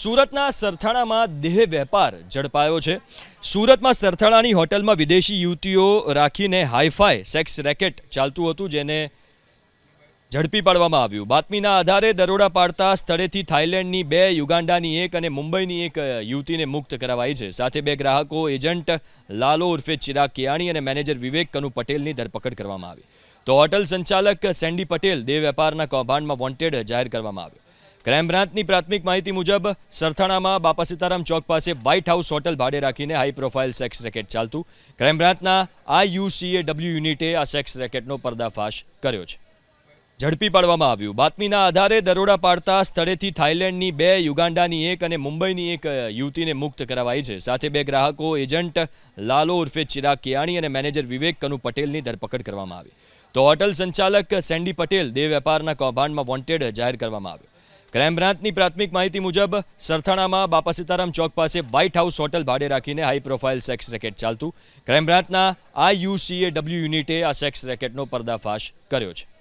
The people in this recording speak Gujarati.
સુરતના સરથાણામાં દેહ વેપાર ઝડપાયો છે. સુરતમાં સરથાણાની હોટલમાં વિદેશી યુવતીઓ રાખીને હાઈફાઈ સેક્સ રેકેટ ચાલતું હતું, જેને ઝડપી પાડવામાં આવ્યું. બાતમીના આધારે દરોડા પાડતા સ્થળેથી થાઇલેન્ડની બે, યુગાન્ડાની એક અને મુંબઈની એક યુવતીને મુક્ત કરાવાઈ છે. સાથે બે ગ્રાહકો, એજન્ટ લાલો ઉર્ફે ચિરાગ કિયાણી અને મેનેજર વિવેક કનુ પટેલની ધરપકડ કરવામાં આવી. તો હોટલ સંચાલક સેન્ડી પટેલ દેહ વેપારના કૌભાંડમાં વોન્ટેડ જાહેર કરવામાં આવ્યો. ક્રાઇમ બ્રાન્ચની પ્રાથમિક માહિતી મુજબ, સરથાણામાં બાપા સીતારામ ચોક પાસે વ્હાઇટ હાઉસ હોટલ ભાડે રાખીને હાઈ પ્રોફાઇલ સેક્સ રેકેટ ચાલતું. ક્રાઇમ બ્રાન્ચના આઈયુસીએ ડબલ્યુ યુનિટે આ સેક્સ રેકેટનો પર્દાફાશ કર્યો છે. ઝડપી પાડવામાં આવ્યું. બાતમીના આધારે દરોડા પાડતા સ્થળેથી થાઇલેન્ડની બે, યુગાન્ડાની એક અને મુંબઈની એક યુવતીને મુક્ત કરાવાઈ છે. સાથે બે ગ્રાહકો, એજન્ટ લાલો ઉર્ફે ચિરાગ કિયાણી અને મેનેજર વિવેક કનુ પટેલની ધરપકડ કરવામાં આવી. તો હોટલ સંચાલક સેન્ડી પટેલ દેહ વેપારના કૌભાંડમાં વોન્ટેડ જાહેર કરવામાં આવ્યો. ક્રાઇમ બ્રાન્ચની પ્રાથમિક માહિતી મુજબ, સરથાણામાં બાપા સીતારામ ચોક પાસે વ્હાઇટ હાઉસ હોટલ ભાડે રાખીને હાઈ પ્રોફાઇલ સેક્સ રેકેટ ચાલતું. ક્રાઇમ બ્રાન્ચના આઈયુસીએ ડબલ્યુ યુનિટે આ સેક્સ રેકેટનો પર્દાફાશ કર્યો છે.